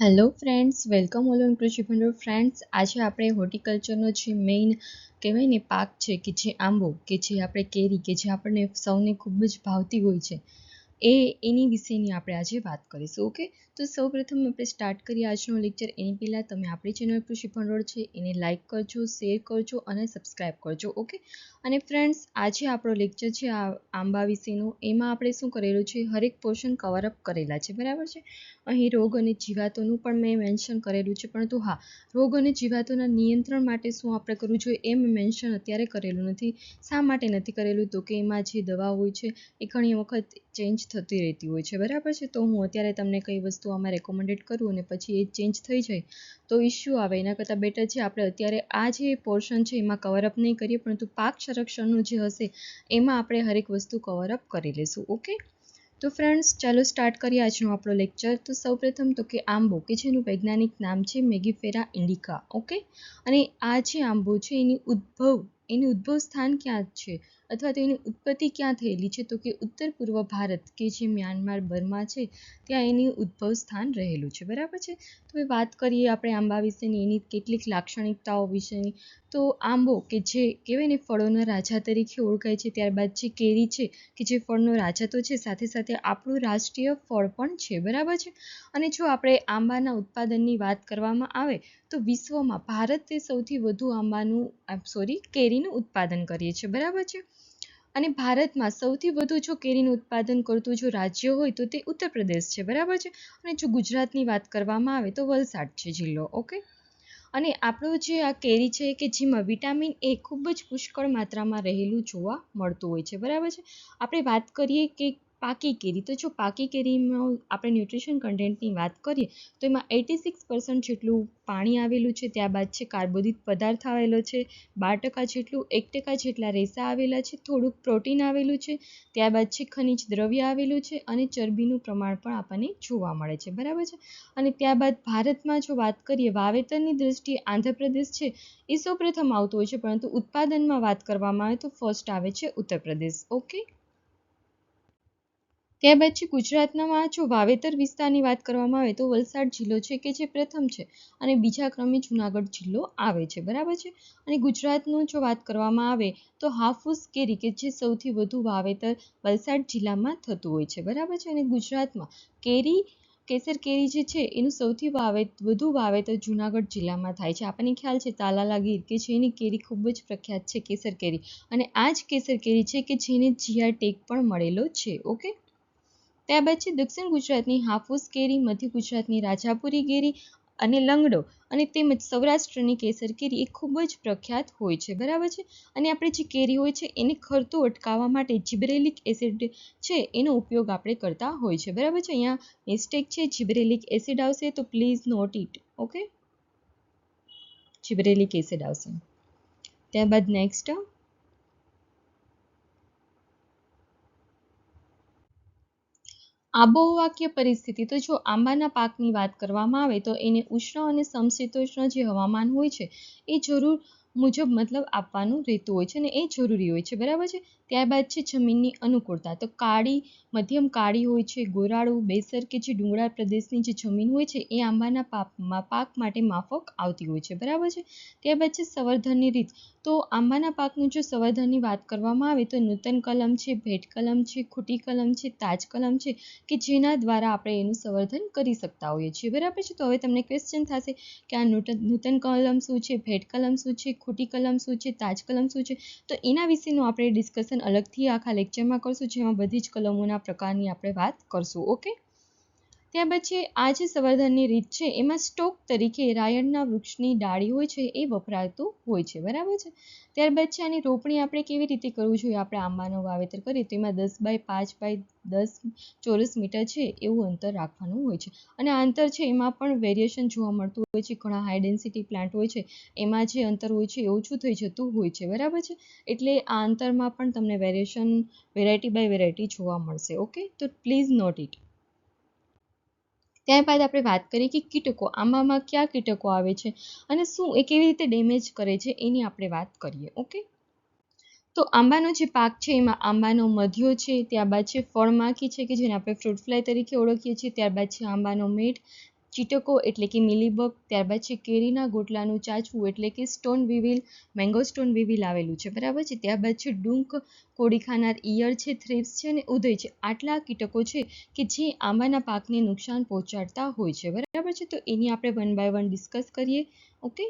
Hello friends welcome all on Krushi Bhandol friends આજે આપણે હોર્ટિકલ્ચરનો જે મેઇન કહેવાય ને પાક છે, કે જે આંબો, કે જે આપણે કેરી, કે જે આપણને સૌને ખૂબ જ ભાવતી હોય છે. એ એની વિશેની આપણે આજે વાત કરીશું ઓકે તો સૌપ્રથમ આપણે સ્ટાર્ટ કરીએ આજનો લેક્ચર એની પહેલાં તમે આપણી ચેનલ કૃષિ ભંડોળ છે, એને લાઇક કરજો શેર કરજો અને સબસ્ક્રાઈબ કરજો ઓકે અને ફ્રેન્ડ્સ આજે આપણો લેક્ચર છે આ આંબા વિશેનો. એમાં આપણે શું કરેલું છે? હરેક પોર્શન કવરઅપ કરેલા છે, બરાબર છે? અહીં રોગ અને જીવાતોનું પણ મેં મેન્શન કરેલું છે, પરંતુ હા, રોગ અને જીવાતોના નિયંત્રણ માટે શું આપણે કરવું જોઈએ એ મેં મેન્શન અત્યારે કરેલું નથી. શા માટે નથી કરેલું? તો કે એમાં જે દવા હોય છે, એ ઘણી વખત ચેન્જ થતી રહેતી હોય છે. બરાબર છે? તો હું અત્યારે તમને કઈ વસ્તુ આમાં રેકોમેન્ડેડ કરું અને પછી એ ચેન્જ થઈ જાય, તો ઇશ્યુ આવે. એના કરતાં બેટર છે, આપણે અત્યારે આ જે પોર્શન છે એમાં કવરઅપ નહીં કરીએ, પરંતુ પાક સંરક્ષણનું જે હશે, એમાં આપણે હરેક વસ્તુ કવરઅપ કરી લઈશું ઓકે તો ફ્રેન્ડ્સ ચાલો સ્ટાર્ટ કરીએ આજનો આપણો લેક્ચર તો સૌપ્રથમ તો કે આંબો, કે જેનું વૈજ્ઞાનિક નામ છે મેગીફેરા ઇન્ડિકા. ઓકે અને આ જે આંબો છે, એની ઉદ્ભવ એની ઉદ્ભવ સ્થાન ક્યાં છે? અથવા તો એની ઉત્પત્તિ ક્યાં થયેલી છે? તો કે ઉત્તર પૂર્વ ભારત કે જે મ્યાનમાર, બર્મા છે, ત્યાં એની ઉદ્ભવ સ્થાન રહેલું છે. બરાબર છે? તો એ વાત કરીએ આપણે આંબા વિશેની, એની કેટલીક લાક્ષણિકતાઓ વિશેની. તો આંબો કે જે કહેવાય ને ફળોના રાજા તરીકે ઓળખાય છે, ત્યારબાદ જે કેરી છે, કે જે ફળનો રાજા તો છે, સાથે સાથે આપણું રાષ્ટ્રીય ફળ પણ છે. બરાબર છે? અને જો આપણે આંબાના ઉત્પાદનની વાત કરવામાં આવે, તો વિશ્વમાં ભારત તે સૌથી વધુ આંબાનું સોરી, કેરીનું ઉત્પાદન કરીએ છીએ. બરાબર છે? અને ભારતમાં સૌથી વધુ જો કેરીનું ઉત્પાદન કરતું જો રાજ્ય હોય તો તે ઉત્તર પ્રદેશ છે, બરાબર છે? અને જો ગુજરાતની વાત કરવામાં આવે તો વલસાડ છે જિલ્લો, ઓકે? અને આપણું જે આ કેરી છે કે જેમાં વિટામિન એ ખૂબ જ પુષ્કળ માત્રામાં રહેલું જોવા મળતું હોય છે, બરાબર છે? આપણે વાત કરીએ કે પાકી કેરી. તો જો પાકી કેરીમાં આપણે ન્યુટ્રિશન કન્ટેન્ટની વાત કરીએ, તો એમાં એટી સિક્સ પર્સન્ટ જેટલું પાણી આવેલું છે. ત્યારબાદ છે કાર્બોદિત પદાર્થ આવેલો છે. બાર ટકા જેટલું, એક ટકા જેટલા રેસા આવેલા છે. થોડુંક પ્રોટીન આવેલું છે. ત્યારબાદ છે ખનિજ દ્રવ્ય આવેલું છે અને ચરબીનું પ્રમાણ પણ આપણને જોવા મળે છે. બરાબર છે? અને ત્યારબાદ ભારતમાં જો વાત કરીએ, વાવેતરની દ્રષ્ટિએ આંધ્રપ્રદેશ છે એ સૌપ્રથમ આવતું હોય છે. પરંતુ ઉત્પાદનમાં વાત કરવામાં આવે તો ફર્સ્ટ આવે છે ઉત્તર પ્રદેશ ઓકે ત્યારબાદ પછી ગુજરાતનામાં જો વાવેતર વિસ્તારની વાત કરવામાં આવે તો વલસાડ જિલ્લો છે કે જે પ્રથમ છે અને બીજા ક્રમે જુનાગઢ જિલ્લો આવે છે. બરાબર છે? અને ગુજરાતનું જો વાત કરવામાં આવે તો હાફૂસ કેરી કે જે સૌથી વધુ વાવેતર વલસાડ જિલ્લામાં થતું હોય છે. બરાબર છે? અને ગુજરાતમાં કેરી, કેસર કેરી જે છે એનું સૌથી વાવેત વધુ વાવેતર જુનાગઢ જિલ્લામાં થાય છે. આપણને ખ્યાલ છે તાલાલા ગીર કે જેની કેરી ખૂબ જ પ્રખ્યાત છે કેસર કેરી. અને આ જ કેસર કેરી છે કે જેને જીઆર ટેગ પણ મળેલો છે. ઓકે? ત્યારબાદ છે, દક્ષિણ ગુજરાતની હાફૂસ કેરી, મધ્ય ગુજરાતની રાજાપુરી કેરી અને લંગડો. અને તેમજ સૌરાષ્ટ્રની કેસર કેરી એ ખૂબ જ પ્રખ્યાત હોય છે, બરાબર છે? અને આપણે જે કેરી હોય છે, એને ખરતું અટકાવવા માટે જીબ્રેલિક એસિડ છે, એનો ઉપયોગ આપણે કરતા હોય છે, બરાબર છે? અહીંયા મિસ્ટેક છે, જીબ્રેલિક એસિડ આવશે તો please note it, okay? Gibberellic acid આવશે. ત્યારબાદ નેક્સ્ટ. આબોહવાકીય પરિસ્થિતિ. તો જો આંબાના પાકની વાત કરવામાં આવે તો એને ઉષ્ણ અને સમશીતોષ્ણ જે હવામાન હોય છે, એ જરૂર મુજબ મતલબ આપવાનું રહેતું હોય છે અને એ જરૂરી હોય છે, બરાબર છે? ત્યારબાદ છે જમીનની અનુકૂળતા. તો કાળી, મધ્યમ કાળી હોય છે, ગોરાળું, બેસર કે જે ડુંગરાળ પ્રદેશની જે જમીન હોય છે એ આંબાના પાકમાં પાક માટે માફક આવતી હોય છે, બરાબર છે? ત્યારબાદ છે સંવર્ધનની રીત. તો આંબાના પાકનું જો સંવર્ધનની વાત કરવામાં આવે તો નૂતન કલમ છે, ભેટ કલમ છે, ખૂટી કલમ છે, તાજ કલમ છે કે જેના દ્વારા આપણે એનું સંવર્ધન કરી શકતા હોઈએ છીએ, બરાબર છે? તો હવે તમને ક્વેશ્ચન થશે કે આ નૂતન નૂતન કલમ શું છે, ભેટ કલમ શું છે ખોટી કલમ શું છે, તાજ કલમ શું છે, તો એના વિશેનું આપણે ડિસ્કશન અલગથી આખા લેક્ચરમાં કરશું, જેમાં બધી જ કલમોના પ્રકારની આપણે વાત કરશું ઓકે ત્યાર પછી આ જે સંવર્ધનની રીત છે, એમાં સ્ટોક તરીકે રાયણના વૃક્ષની ડાળી હોય છે, એ વપરાતું હોય છે, બરાબર છે? ત્યારબાદ છે, આની રોપણી આપણે કેવી રીતે કરવું જોઈએ? આપણે આંબાનું વાવેતર કરીએ તો એમાં દસ બાય પાંચ બાય દસ ચોરસ મીટર છે, એવું અંતર રાખવાનું હોય છે. અને અંતર છે, એમાં પણ વેરિએશન જોવા મળતું હોય છે, ઘણા હાઈ ડેન્સિટી પ્લાન્ટ હોય છે, એમાં જે અંતર હોય છે, એ ઓછું થઈ જતું હોય છે, બરાબર છે? એટલે આ અંતરમાં પણ તમને વેરિએશન વેરાયટી બાય વેરાયટી જોવા મળશે, ઓકે? તો પ્લીઝ નોટ ઇટ. ત્યારબાદ આપણે વાત કરીએ કે કીટકો આંબામાં કયા કીટકો આવે છે અને શું એ કેવી રીતે ડેમેજ કરે છે એની આપણે વાત કરીએ ઓકે તો આંબાનો જે પાક છે એમાં આંબાનો મધ્યો છે, ત્યારબાદ છે ફળમાખી છે કે જેને આપણે ફ્રૂટ ફ્લાય તરીકે ઓળખીએ છીએ, ત્યારબાદ છે આંબાનો મીઠ ચીટકો એટલે કે મિલીબગ, ત્યારબાદ છે કેરીના ગોટલાનું ચાચવું એટલે કે stone weevil, mango stone weevil આવેલું છે. બરાબર છે? ત્યારબાદ છે ડુંક કોડી ખાનાર ઈયળ છે, થ્રિપ્સ છે અને ઉદય છે. આટલા કીટકો છે કે જે આંબાના પાકને નુકસાન પહોંચાડતા હોય છે. બરાબર છે? તો એની આપણે વન બાય વન ડિસ્કસ કરીએ. ઓકે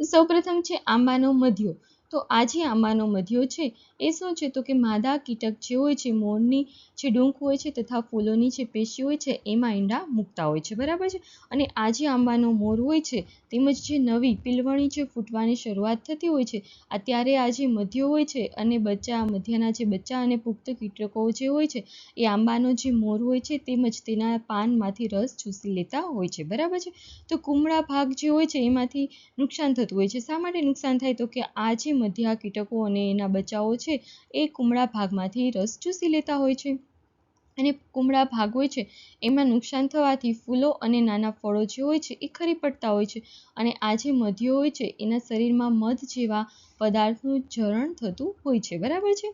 સૌપ્રથમ છે આંબાનો મધ્યો. તો આ જે આંબાનો મધ્યો છે. એ શું છે તો કે માદા કીટક જે હોય છે, મોરની જે ડૂંક હોય છે તથા ફૂલોની જે પેશી હોય છે, એમાં ઈંડા મૂકતા હોય છે. બરાબર છે? અને આ જે આંબાનો મોર હોય છે, તેમજ જે નવી પિલવણી જે ફૂટવાની શરૂઆત થતી હોય છે અત્યારે આ જે મધ્યો હોય છે અને બચ્ચા, મધ્યના જે બચ્ચા અને પુખ્ત કીટકો જે હોય છે, એ આંબાનો જે મોર હોય છે, તેમજ તેના પાનમાંથી રસ ચૂસી લેતા હોય છે. બરાબર છે? તો કુમળા ભાગ જે હોય છે, એમાંથી નુકસાન થતું હોય છે. શા માટે નુકસાન થાય? તો કે આ જે મધ્યા કીટકો અને એના બચ્ચાઓ છે, એ કુમળા ભાગમાંથી રસ ચૂસી લેતા હોય છે. અને કુમળા ભાગ હોય છે, એમાં નુકસાન થવાથી ફૂલો અને નાના ફળો જે હોય છે, એ ખરી પડતા હોય છે. અને આ જે મધ્યો હોય છે, એના શરીરમાં મધ જેવા પદાર્થનું જરણ થતું હોય છે, બરાબર છે?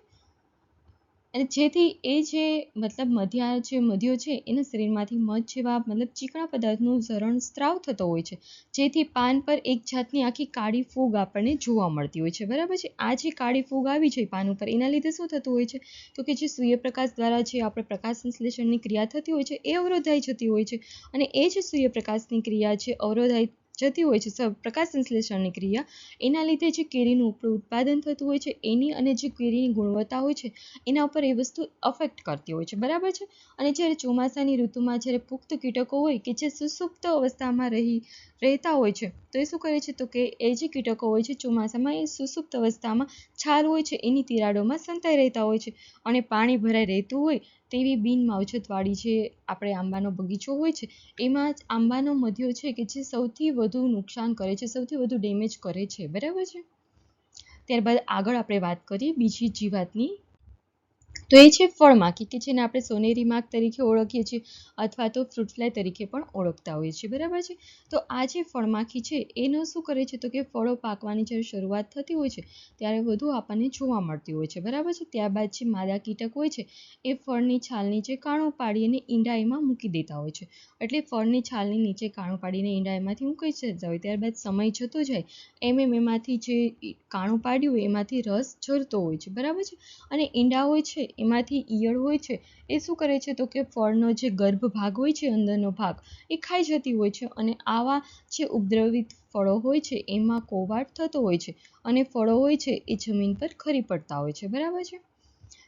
અને જેથી એ જે મતલબ મધ્યા જે મધ્યો છે, એના શરીરમાંથી મધ જેવા મતલબ ચીકણા પદાર્થનું ઝરણ સ્ત્રાવ થતો હોય છે. જેથી પાન પર એક જાતની આખી કાળી ફૂગ આપણને જોવા મળતી હોય છે. બરાબર છે? આ જે કાળી ફૂગ આવી છે પાન ઉપર, એના લીધે શું થતું હોય છે? તો કે જે સૂર્યપ્રકાશ દ્વારા જે આપણે પ્રકાશ સંશ્લેષણની ક્રિયા થતી હોય છે, એ અવરોધાઈ જતી હોય છે. અને એ જે સૂર્યપ્રકાશની ક્રિયા છે અવરોધાઈ જતી હોય છે. પ્રકાશ સંશ્લેષણની ક્રિયા એના લીધે જે કેરીનું ઉત્પાદન થતું હોય છે, એની અને જે કેરીની ગુણવત્તા હોય છે, એના ઉપર એ વસ્તુ અફેક્ટ કરતી હોય છે. બરાબર છે? અને જ્યારે ચોમાસાની ઋતુમાં જ્યારે પુખ્ત કીટકો હોય કે જે સુસુપ્ત અવસ્થામાં રહી રહેતા હોય છે, તો એ શું કરે છે? તો કે એ જે કીટકો હોય છે ચોમાસામાં એ સુસુપ્ત અવસ્થામાં છાલ હોય છે, એની તિરાડોમાં સંતાઈ રહેતા હોય છે અને પાણી ભરાઈ રહેતું હોય તેવી બિન માવજતવાળી જે આપણે આંબાનો બગીચો હોય છે, એમાં જ આંબાનો મધ્યો છે કે જે સૌથી વધુ નુકસાન કરે છે, સૌથી વધુ ડેમેજ કરે છે. બરાબર છે? ત્યારબાદ આગળ આપણે વાત કરીએ બીજી જીવાતની તો એ છે ફળમાખી કે જેને આપણે સોનેરી માખ તરીકે ઓળખીએ છીએ અથવા તો ફ્રૂટ ફ્લાય તરીકે પણ ઓળખતા હોઈએ છીએ. બરાબર છે? તો આ જે ફળમાખી છે એનો શું કરે છે? તો કે ફળો પાકવાની જ્યારે શરૂઆત થતી હોય છે, ત્યારે વધુ આપણને જોવા મળતી હોય છે. બરાબર છે? ત્યારબાદ જે માદા કીટક હોય છે, એ ફળની છાલની જે કાણું પાડી અને ઈંડા એમાં મૂકી દેતા હોય છે. એટલે ફળની છાલની નીચે કાણું પાડીને ઈંડા એમાંથી મૂકી જતા હોય. ત્યારબાદ સમય જતો જાય એમ એમ એમાંથી જે કાણું પાડ્યું હોય એમાંથી રસ ઝરતો હોય છે. બરાબર છે? અને ઈંડા હોય છે એમાંથી ઈયળ હોય છે, એ શું કરે છે તો કે ફળનો જે ગર્ભ ભાગ હોય છે, અંદરનો ભાગ, એ ખાઈ જતી હોય છે અને આવા જે ઉપદ્રવિત ફળો હોય છે, એમાં કોવાટ થતો હોય છે અને ફળો હોય છે, એ જમીન પર ખરી પડતા હોય છે, બરાબર છે?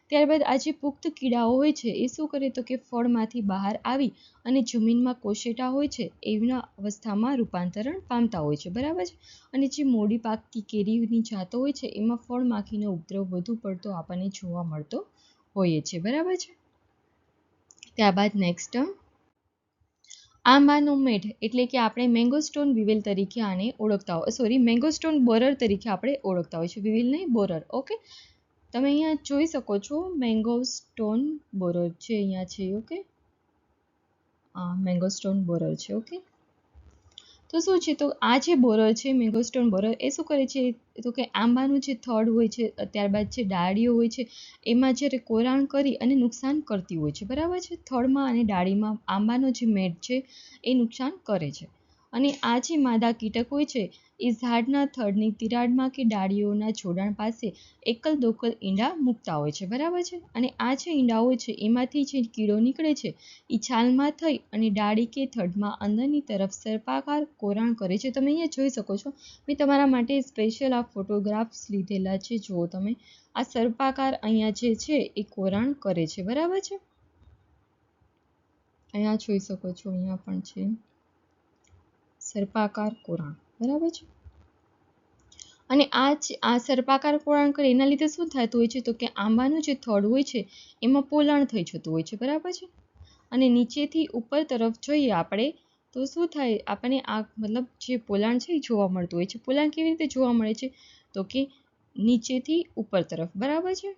ત્યારબાદ આ જે પુખ્ત કીડાઓ હોય છે, એ શું કરે તો કે ફળમાંથી બહાર આવી અને જમીનમાં કોશેટા હોય છે એના અવસ્થામાં રૂપાંતરણ પામતા હોય છે, બરાબર છે? અને જે મોડી પાકતી કેરીની જાતો હોય છે, એમાં ફળ માખીનો ઉપદ્રવ વધુ પડતો આપણને જોવા મળતો હોઈએ છીએ, બરાબર છે? ત્યારબાદ નેક્સ્ટ આંબાનું મેઢ એટલે કે આપણે મેંગો સ્ટોન વિવેલ તરીકે આને ઓળખતા હોય સોરી મેંગો સ્ટોન બોરર તરીકે આપણે ઓળખતા હોય છે વિવેલ નહીં બોરર ઓકે તમે અહીંયા જોઈ શકો છો મેંગો સ્ટોન બોરર છે, અહીંયા છે ઓકે આ મેંગો સ્ટોન બોરર છે ઓકે તો શું છે? તો આ જે બોરર છે, મેંગોસ્ટોન બોરર એ શું કરે છે? તો કે આંબાનું જે થડ હોય છે, ત્યારબાદ જે ડાળીઓ હોય છે, એમાં જ્યારે કોરાણ કરી અને નુકસાન કરતી હોય છે, બરાબર છે? થડમાં અને ડાળીમાં આંબાનો જે મેટ છે, એ નુકસાન કરે છે. અને આ જે માદા કીટક હોય છે, એ ઝાડના થડની તિરાડમાં કે ડાળીઓના જોડાણ પાસે એકલ દોકલ ઈંડા મૂકતા હોય છે, બરાબર છે? અને આ જે ઈંડા હોય છે, એમાંથી જે કીડો નીકળે છે એ છાલમાં થઈ અને ડાળી કે થડમાં અંદરની તરફ સર્પાકાર કોરાણ કરે છે. તમે અહીંયા જોઈ શકો છો. મેં તમારા માટે સ્પેશિયલ આ ફોટોગ્રાફ્સ લીધેલા છે. જુઓ તમે. આ સર્પાકાર અહીંયા જે છે, એ કોરાણ કરે છે, બરાબર છે? અહીંયા જોઈ શકો છો, અહીંયા પણ છે. સર્પાકાર કોરાણ, બરાબર છે? અને આ આ સર્પાકાર કોરાણ કરે, એના લીધે શું થતું હોય છે? તો કે આંબાનું જે થડ હોય છે, એમાં પોલાણ થઈ જતું હોય છે, બરાબર છે? અને નીચેથી ઉપર તરફ જોઈએ આપણે, તો શું થાય? આપણને આ મતલબ જે પોલાણ છે એ જોવા મળતું હોય છે. પોલાણ કેવી રીતે જોવા મળે છે? તો કે નીચેથી ઉપર તરફ, બરાબર છે?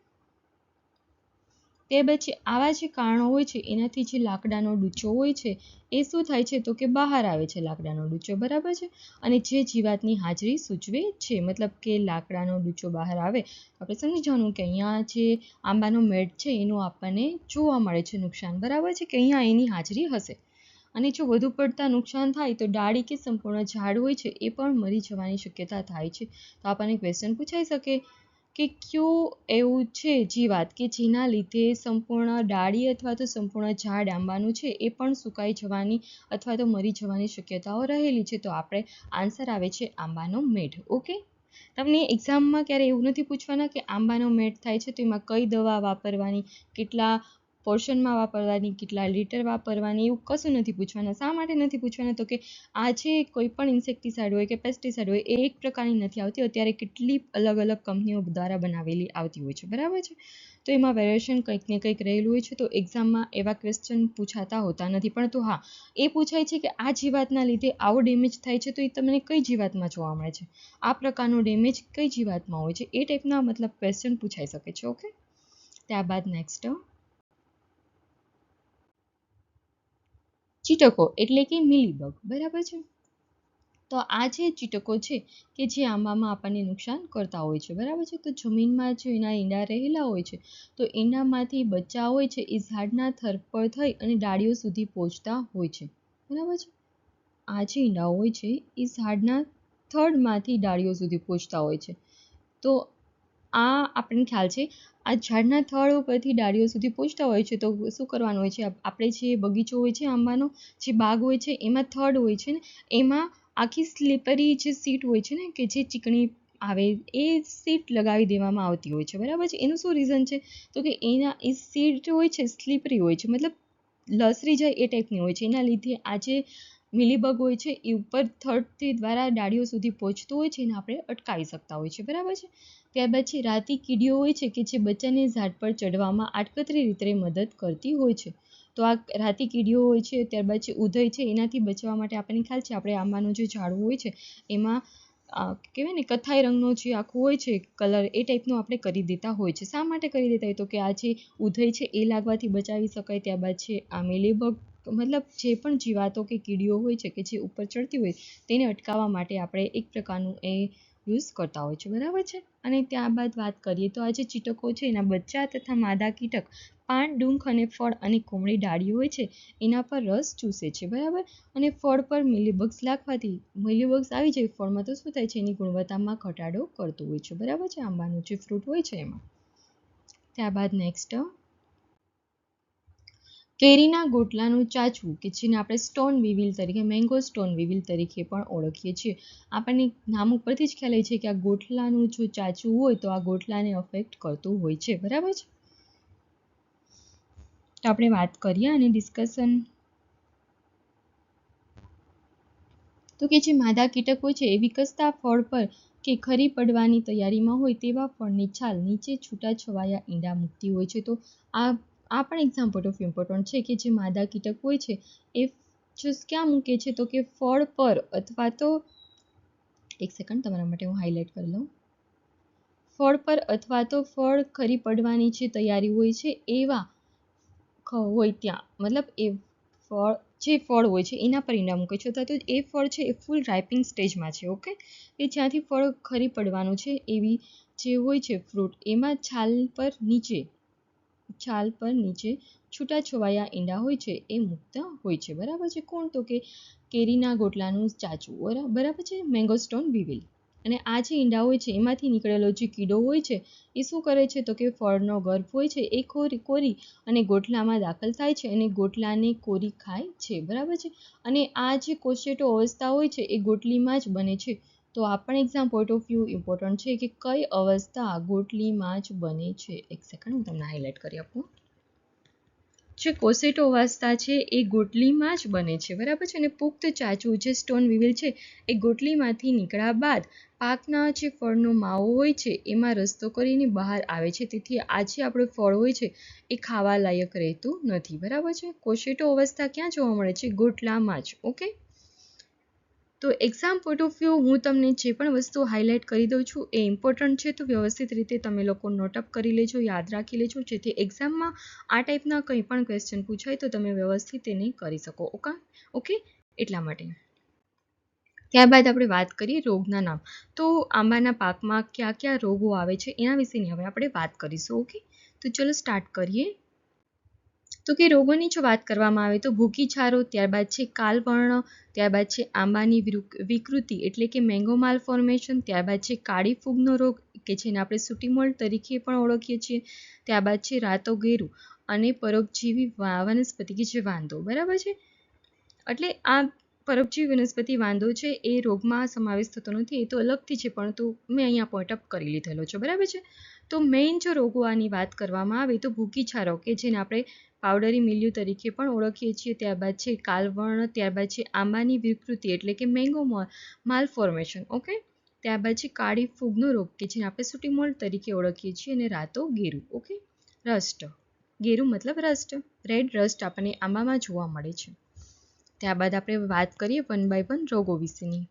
તે પછી આવા જે કારણો હોય છે, એનાથી જે લાકડાનો ડૂચો હોય છે, એ શું થાય છે તો કે બહાર આવે છે લાકડાનો ડૂચો, બરાબર છે? અને જે જીવાતની હાજરી સૂચવે છે, મતલબ કે લાકડાનો ડૂચો બહાર આવે, આપણે સમજી જવાનું કે અહીંયા જે આંબાનો મેળ છે, એનું આપણને જોવા મળે છે નુકસાન, બરાબર છે કે અહીંયા એની હાજરી હશે? અને જો વધુ પડતા નુકસાન થાય તો ડાળી કે સંપૂર્ણ ઝાડ હોય છે, એ પણ મરી જવાની શક્યતા થાય છે. તો આપણને ક્વેશ્ચન પૂછાઈ શકે કે કયું એવું છે જીવાત કે જેના લીધે સંપૂર્ણ ડાળી અથવા તો સંપૂર્ણ ઝાડ આંબાનું છે એ પણ સુકાઈ જવાની અથવા તો મરી જવાની શક્યતાઓ રહેલી છે. તો આપણે આન્સર આવે છે આંબાનો મેઢ. ઓકે? તમને એક્ઝામમાં ક્યારે એવું નથી પૂછવાના કે આંબાનો મેટ થાય છે? તો એમાં કઈ દવા વાપરવાની? કેટલા પોર્શનમાં વાપરવાની, કેટલા લીટર વાપરવાની એવું કશું નથી પૂછવાના. શા માટે નથી પૂછવાના? તો કે આ જે કોઈ પણ ઇન્સેક્ટિસાઇડ હોય કે પેસ્ટિસાઇડ હોય, એ એક પ્રકારની નથી આવતી. અત્યારે કેટલી અલગ અલગ કંપનીઓ દ્વારા બનાવેલી આવતી હોય છે. બરાબર છે? તો એમાં વેરિએશન કંઈક ને કંઈક રહેલું હોય છે. તો એક્ઝામમાં એવા ક્વેશ્ચન પૂછાતા હોતા નથી. પરંતુ હા, એ પૂછાય છે કે આ જીવાતના લીધે આવો ડેમેજ થાય છે તો એ તમને કઈ જીવાતમાં જોવા મળે છે? આ પ્રકારનો ડેમેજ કઈ જીવાતમાં હોય છે? એ ટાઈપના મતલબ ક્વેશ્ચન પૂછાઈ શકે છે. ઓકે ત્યારબાદ નેક્સ્ટ ચીટકો એટલે કે મિલીબગ, બરાબર છે? તો આ જે ચીટકો છે કે જે આંબામાં આપણને નુકસાન કરતા હોય છે, બરાબર છે? તો જમીનમાં જો એના ઈંડા રહેલા હોય છે, તો ઈંડામાંથી બચ્ચા હોય છે એ ઝાડના થર પર થઈ અને ડાળીઓ સુધી પહોંચતા હોય છે, બરાબર છે? આ જે ઈંડા હોય છે એ ઝાડના થડમાંથી ડાળીઓ સુધી પહોંચતા હોય છે. તો આ આપણને ખ્યાલ છે આ ઝાડના થડ ઉપરથી ડાળીઓ સુધી પહોંચતા હોય છે, તો શું કરવાનું હોય છે? આપણે જે બગીચો હોય છે, આંબાનો જે બાગ હોય છે, એમાં થડ હોય છે ને, એમાં આખી સ્લીપરી જે સીટ હોય છે ને, કે જે ચીકણી આવે, એ સીટ લગાવી દેવામાં આવતી હોય છે, બરાબર છે? એનું શું રીઝન છે? તો કે એના, એ સીટ હોય છે, સ્લીપરી હોય છે, મતલબ લસરી જાય એ ટાઈપની હોય છે. એના લીધે આ જે મિલીબગ હોય છે, એ ઉપર થર્ડથી દ્વારા ડાળીઓ સુધી પહોંચતું હોય છે એને આપણે અટકાવી શકતા હોય છે, બરાબર છે? ત્યારબાદ છે, રાતી કીડીઓ હોય છે કે જે બચ્ચાને ઝાડ પર ચડવામાં આડકતરી રીતે મદદ કરતી હોય છે. તો આ રાતી કીડીઓ હોય છે, ત્યારબાદ છે ઉધય છે, એનાથી બચવા માટે આપણને ખ્યાલ છે, આપણે આંબાનું જે ઝાડવું હોય છે, એમાં કહેવાય ને કથ્થાઈ રંગનો જે આખો હોય છે, કલર, એ ટાઈપનો આપણે કરી દેતા હોય છે. શા માટે કરી દેતા હોય? તો કે આ જે ઉધઈ છે, એ લાગવાથી બચાવી શકાય. ત્યારબાદ છે, આ મિલીબગ મતલબ જે પણ જીવાતો કે કીડીઓ હોય છે કે જે ઉપર ચડતી હોય, તેને અટકાવવા માટે આપણે એક પ્રકારનું એ યુઝ કરતા હોય છે. બરાબર છે? અને ત્યારબાદ વાત કરીએ તો આ જે ચીટકો છે, એના બચ્ચા તથા માદા કીટક, પાન, ડુંખ અને ફળ અને કોમળી ડાળીઓ હોય છે, એના પર રસ ચૂસે છે. બરાબર? અને ફળ પર મિલીબગ્સ લાગવાથી મિલીબગ્સ આવી જાય ફળમાં તો શું થાય છે? એની ગુણવત્તામાં ઘટાડો કરતું હોય છે. બરાબર છે? આંબાનું જે ફ્રૂટ હોય છે એમાં. ત્યારબાદ નેક્સ્ટ કેરીના ગોટલાનું ચાચવું કે જેને આપણે સ્ટોન વિવિલ તરીકે, મેંગો સ્ટોન વિવિલ તરીકે પણ ઓળખીએ છીએ. આપણને નામ ઉપરથી જ ખ્યાલ છે કે આ ગોટલાનું જો ચાચવું હોય તો આ ગોટલાને અફેક્ટ કરતું હોય છે. બરાબર છે? તો આપણે વાત કરીએ અને ડિસ્કશન તો કે જે માદા કીટક હોય છે એ વિકસતા ફળ પર કે ખરી પડવાની તૈયારીમાં હોય તેવા ફળની છાલ નીચે છૂટા છવાયા ઈંડા મૂકતી હોય છે. તો આ આ પણ એક્ઝામ્પલ ઓફ ઇમ્પોર્ટન્ટ છે કે જે માદા કીટક હોય છે, એ જસ્ટ ક્યાં મૂકે છે? તો કે ફળ પર અથવા તો એક સેકન્ડ તમારા માટે હું હાઇલાઇટ કરી લઉં. ફળ પર અથવા તો ફળ ખરી પડવાની જે તૈયારી હોય છે, એવા હોય ત્યાં, મતલબ એ ફળ, જે ફળ હોય છે, એના પરિણામ મૂકે છે. અથવા તો એ ફળ છે, એ ફૂલ રાઇપિંગ સ્ટેજમાં છે ઓકે એ જ્યાંથી ફળ ખરી પડવાનું છે, એવી જે હોય છે ફ્રૂટ એમાં છાલ પર નીચે છાલ પર નીચે છૂટાછવાયા ઈંડા હોય છે, એ મુક્ત હોય છે. બરાબર છે? કોણ તો કે કેરીના ગોટલાનું ચાચું? બરાબર છે? મેંગોસ્ટોન વિવિલ. અને આ જે ઈંડા હોય છે, એમાંથી નીકળેલો જે કીડો હોય છે, એ શું કરે છે? તો કે ફળનો ગર્ભ હોય છે, એ કોરી કોરી અને ગોટલામાં દાખલ થાય છે અને ગોટલાને કોરી ખાય છે. બરાબર છે? અને આ જે કોશેટો અવસ્થા હોય છે, એ ગોટલીમાં જ બને છે. તો આ પણ exam point of view important છે કે કઈ અવસ્થા ગોટલીમાં જ બને છે. એક સેકન્ડ હું તમને હાઇલાઇટ કરી આપું. જે કોસેટો અવસ્થા છે એ ગોટલીમાં જ બને છે. બરાબર છે? અને પુખ્ત ચાચું જે સ્ટોન વિવિલ છે એ ગોટલીમાંથી નીકળ્યા બાદ પાકના જે ફળનો માવો હોય છે એમાં રસ્તો કરીને બહાર આવે છે. તેથી આ જે આપણું ફળ હોય છે એ ખાવા લાયક રહેતું નથી. બરાબર છે? કોશેટો અવસ્થા ક્યાં જોવા મળે છે? ગોટલામાં જ. ઓકે? તો એક્ઝામ પોઈન્ટ ઓફ વ્યૂ હું તમને જે પણ વસ્તુ હાઇલાઇટ કરી દઉં છું એ ઇમ્પોર્ટન્ટ છે. તો વ્યવસ્થિત રીતે તમે લોકો નોટઅપ કરી લેજો, યાદ રાખી લેજો. જેથી એક્ઝામમાં આ ટાઈપના કંઈ પણ ક્વેશ્ચન પૂછાય તો તમે વ્યવસ્થિત તેને કરી શકો. ઓકે? ઓકે? એટલા માટે. ત્યારબાદ આપણે વાત કરીએ રોગના નામ. તો આંબાના પાકમાં કયા કયા રોગો આવે છે એના વિશેની હવે આપણે વાત કરીશું. ઓકે? તો ચલો સ્ટાર્ટ કરીએ. તો કે રોગોની જો વાત કરવામાં આવે તો ભૂકી છારો, ત્યારબાદ છે કાલવર્ણ, ત્યારબાદ છે આંબાની વિકૃતિ એટલે કે મેંગો માલ ફોર્મેશન ત્યારબાદ છે કાળી ફૂગનો રોગ કે જેને આપણે સુટીમોલ્ડ તરીકે પણ ઓળખીએ છીએ, ત્યારબાદ છે રાતો ગેરું અને પરોપજીવી વનસ્પતિ કે જે વાંધો બરાબર છે? એટલે આ પરોપજીવી વનસ્પતિ વાંદો છે એ રોગમાં સમાવેશ થતો નથી, એ તો અલગથી છે પરંતુ મેં અહીંયા પોઈન્ટ અપ કરી લીધેલો છે, બરાબર છે? તો મેઇન જો રોગો આની વાત કરવામાં આવે તો ભૂકી છારો કે જેને આપણે પાવડરી મિલ્યુ તરીકે પણ ઓળખીએ છીએ. ત્યારબાદ છે કાલવર્ણ, ત્યારબાદ છે આંબાની વિકૃતિ એટલે કે મેંગો માલ ફોર્મેશન ઓકે ત્યારબાદ છે કાળી ફૂગનો રોગ કે જેને આપણે સુટીમોલ તરીકે ઓળખીએ છીએ અને રાતો ગેરું ઓકે રસ્ટ, ગેરું મતલબ રસ્ટ રેડ રસ્ટ આપણને આંબામાં જોવા મળે છે. ત્યારબાદ આપણે વાત કરીએ વન બાય વન રોગો વિશેની.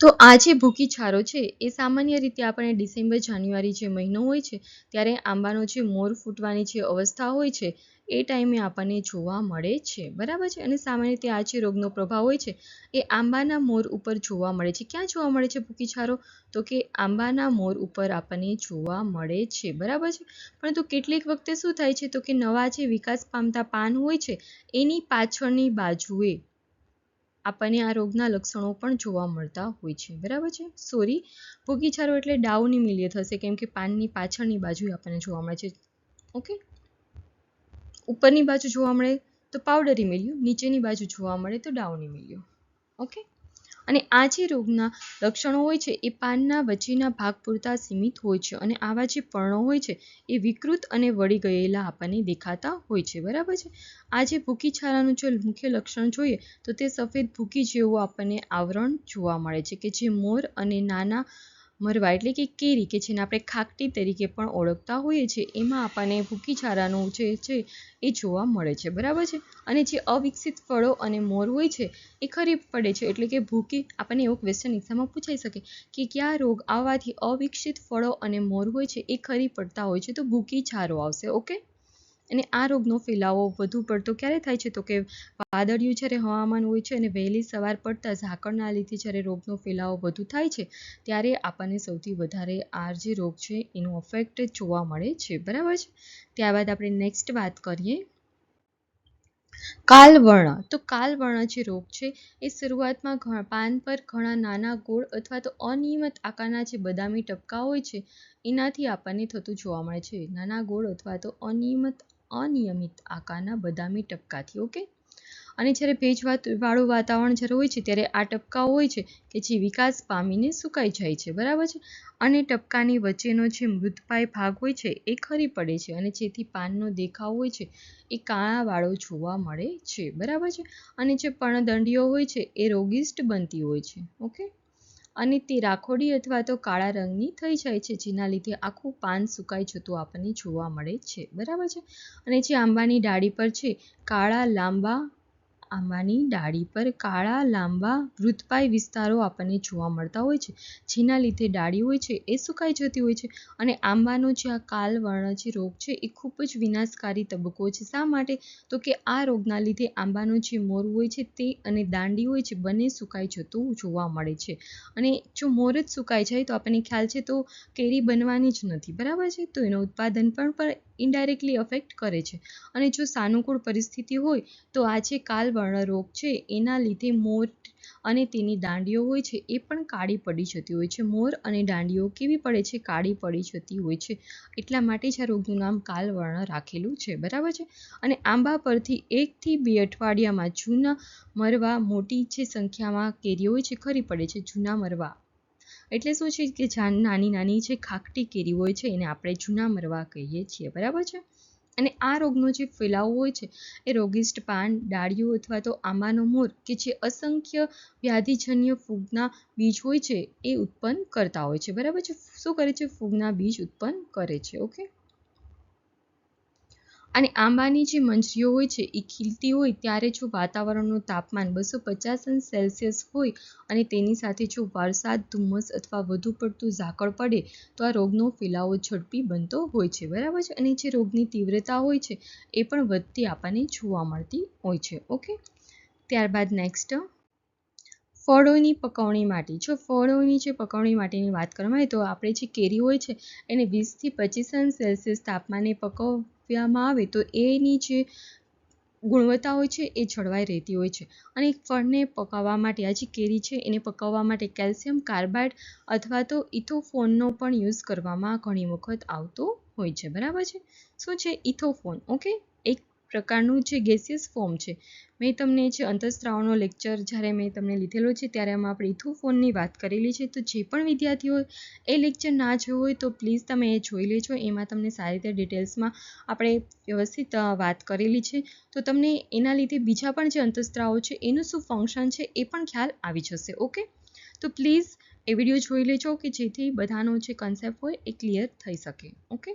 તો આ જે ભૂકી છારો છે, એ સામાન્ય રીતે આપણે ડિસેમ્બર, જાન્યુઆરી જે મહિનો હોય છે, ત્યારે આંબાનો જે મોર ફૂટવાની જે અવસ્થા હોય છે, એ ટાઈમે આપણને જોવા મળે છે. બરાબર છે? અને સામાન્ય રીતે આ જે રોગનો પ્રભાવ હોય છે, એ આંબાના મોર ઉપર જોવા મળે છે. ક્યાં જોવા મળે છે ભૂકી છારો? તો કે આંબાના મોર ઉપર આપણને જોવા મળે છે. બરાબર છે? પરંતુ કેટલીક વખતે શું થાય છે? તો કે નવા જે વિકાસ પામતા પાન હોય છે, એની પાછળની બાજુએ આપણને આ રોગના લક્ષણો પણ જોવા મળતા હોય છે. બરાબર છે? સોરી ભૂગીછારો એટલે ડાઉની મિલિય થશે, કેમ કે પાનની પાછળની બાજુ આપણને જોવા મળે છે. ઓકે ઉપરની બાજુ જોવા મળે તો પાવડરી મિલ્યું નીચેની બાજુ જોવા મળે તો ડાઉની મિલ્યું ઓકે અને આ જે રોગના લક્ષણો હોય છે, એ પાનના વચ્ચેના ભાગ પૂરતા સીમિત હોય છે અને આવા જે પર્ણો હોય છે, એ વિકૃત અને વળી ગયેલા આપણને દેખાતા હોય છે. બરાબર છે? આ જે ભૂકી છારાનું જો મુખ્ય લક્ષણ જોઈએ, તો તે સફેદ ભૂકી જેવું આપણને આવરણ જોવા મળે છે કે જે મોર અને નાના મરવા એટલે કે કેરી કે જેને આપણે ખાકટી તરીકે પણ ઓળખતા હોઈએ છીએ, એમાં આપણને ભૂકી છારાનું જે છે એ જોવા મળે છે, બરાબર છે? અને જે અવિકસિત ફળો અને મોર હોય છે, એ ખરી પડે છે, એટલે કે ભૂકી આપણને એવો ક્વેશ્ચન એક્ઝામમાં પૂછાઈ શકે કે કયા રોગ આવવાથી અવિકસિત ફળો અને મોર હોય છે એ ખરી પડતા હોય છે, તો ભૂકી છારો આવશે ઓકે અને આ રોગનો ફેલાવો વધુ પડતો ક્યારે થાય છે? તો કે વાદળિયું જ્યારે હવામાન હોય છે અને વહેલી સવાર પડતા ઝાકળના લીધે જ્યારે રોગનો ફેલાવો વધુ થાય છે, ત્યારે આપણને સૌથી વધારે આ જે રોગ છે એનું અફેક્ટ જોવા મળે છે. બરાબર છે? ત્યારબાદ આપણે નેક્સ્ટ વાત કરીએ. કાલવર્ણ. તો કાલવર્ણ જે રોગ છે એ શરૂઆતમાં પાન પર ઘણા નાના ગોળ અથવા તો અનિયમિત આકારના જે બદામી ટપકા હોય છે, એનાથી આપણને થતું જોવા મળે છે. નાના ગોળ અથવા તો અનિયમિત અનિયમિત આકારના બદામી ટપકાથી, ઓકે? અને જ્યારે ભેજવાળું વાતાવરણ જ્યારે હોય છે, ત્યારે આ ટપકાઓ હોય છે કે જે વિકાસ પામીને સુકાઈ જાય છે, બરાબર છે? અને ટપકાની વચ્ચેનો જે મૃતપાય ભાગ હોય છે, એ ખરી પડે છે અને જેથી પાનનો દેખાવ હોય છે, એ કાળાવાળો જોવા મળે છે, બરાબર છે? અને જે પર્ણદંડીઓ હોય છે, એ રોગિષ્ટ બનતી હોય છે, ઓકે? અને તે રાખોડી અથવા તો કાળા રંગની થઈ જાય છે, જેના લીધે આખું પાન સુકાઈ જતું આપણને જોવા મળે છે. બરાબર છે? અને જે આંબાની ડાળી પર છે, કાળા, લાંબા આંબાની ડાળી પર કાળા, લાંબા, વૃતપાય વિસ્તારો આપણને જોવા મળતા હોય છે. જેના લીધે ડાળી હોય છે એ સુકાઈ જતી હોય છે અને આંબાનો જે આ કાલવર્ણ જે રોગ છે એ ખૂબ જ વિનાશકારી તબક્કો છે. શા માટે? તો કે આ રોગના લીધે આંબાનો જે મોર હોય છે તે અને દાંડી હોય છે બંને સુકાઈ જતું જોવા મળે છે. અને જો મોર જ સુકાઈ જાય તો આપણને ખ્યાલ છે તો કેરી બનવાની જ નથી, બરાબર છે? તો એનું ઉત્પાદન પણ ઇનડાયરેક્ટલી અફેક્ટ કરે છે. અને જો સાનુકૂળ પરિસ્થિતિ હોય તો આ જે કાલવર્ણ રોગ છે, એના લીધે મોર અને તેની દાંડીઓ હોય છે, એ પણ કાળી પડી જતી હોય છે. મોર અને દાંડીઓ કેવી પડે છે? કાળી પડી જતી હોય છે. એટલા માટે જ આ રોગનું નામ કાલવર્ણ રાખેલું છે. બરાબર છે? અને આંબા પરથી એકથી બે અઠવાડિયામાં જૂના મરવા મોટી જે સંખ્યામાં કેરીઓ હોય છે, ખરી પડે છે. જૂના મરવા. એટલે શું છે કે, જાન નાની નાની જે ખાકટી કેરી હોય છે, એને આપણે જૂના મરવા કહીએ છીએ. બરાબર છે? અને આ રોગનો જે ફેલાવો હોય છે, એ રોગિષ્ટ પાન, ડાળીઓ અથવા તો આંબાનો મોર કે જે અસંખ્ય વ્યાધિજન્ય ફૂગના બીજ હોય છે, એ ઉત્પન્ન કરતા હોય છે. બરાબર છે? શું કરે છે? ફૂગના બીજ ઉત્પન્ન કરે છે. ઓકે? અને આંબાની જે મંજરીઓ હોય છે, એ ખીલતી હોય ત્યારે જો વાતાવરણનું તાપમાન બસો પચાસ અંશ સેલ્સિયસ હોય અને તેની સાથે જો વરસાદ, ધુમ્મસ અથવા વધુ પડતું ઝાકળ પડે, તો આ રોગનો ફેલાવો ઝડપી બનતો હોય છે. બરાબર છે? અને જે રોગની તીવ્રતા હોય છે, એ પણ વધતી આપણને જોવા મળતી હોય છે. ઓકે? ત્યારબાદ નેક્સ્ટ ફળોની પકવણી માટે. જો ફળોની જે પકવણી માટેની વાત કરવામાં આવે તો આપણે જે કેરી હોય છે, એને વીસથી પચીસ અંશ સેલ્સિયસ તાપમાને પકવ પકવવામાં આવે તો એની જે ગુણવત્તા હોય છે એ જળવાઈ રહેતી હોય છે. અને ફળને પકાવવા માટે, આ જે કેરી છે એને પકાવવા માટે કેલ્શિયમ કાર્બાઇડ અથવા તો ઇથોફોનનો પણ યુઝ કરવામાં ઘણી વખત આવતો હોય છે. બરાબર છે? શું છે ઇથોફોન? ઓકે? પ્રકારનું જે ગેસિયસ ફોર્મ છે, મેં તમને જે અંતઃસ્ત્રાવનો લેક્ચર જ્યારે મેં તમને લીધેલો છે, ત્યારે એમાં આપણે ઇથોફોનની વાત કરેલી છે. તો જે પણ વિદ્યાર્થીઓ એ લેક્ચર ના જોયો હોય તો પ્લીઝ તમે એ જોઈ લેજો. એમાં તમને સારી રીતે ડિટેલ્સમાં આપણે વ્યવસ્થિત વાત કરેલી છે. તો તમને એના લીધે બીજા પણ જે અંતઃસ્ત્રાવો છે, એનું શું ફંક્શન છે એ પણ ખ્યાલ આવી જશે ઓકે તો પ્લીઝ એ વીડિયો જોઈ લેજો કે જેથી બધાનો જે કન્સેપ્ટ હોય એ ક્લિયર થઈ શકે ઓકે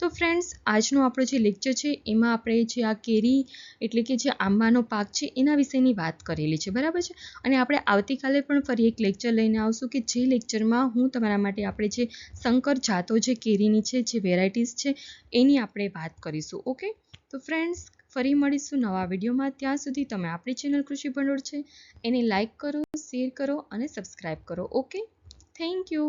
તો ફ્રેન્ડ્સ આજનો આપણો જે લેક્ચર છે, એમાં આપણે જે આ કેરી એટલે કે જે આંબાનો પાક છે, એના વિશેની વાત કરેલી છે, બરાબર છે? અને આપણે આવતીકાલે પણ ફરી એક લેક્ચર લઈને આવશું કે જે લેક્ચરમાં હું તમારા માટે આપણે જે સંકર જાતો જે કેરીની છે, જે વેરાયટીઝ છે, એની આપણે વાત કરીશું ઓકે તો ફ્રેન્ડ્સ ફરી મળીશું નવા વિડીયોમાં. ત્યાં સુધી તમે આપણી ચેનલ કૃષિ ભંડોળ છે, એને લાઇક કરો, શેર કરો અને સબસ્ક્રાઈબ કરો. ઓકે? Thank you.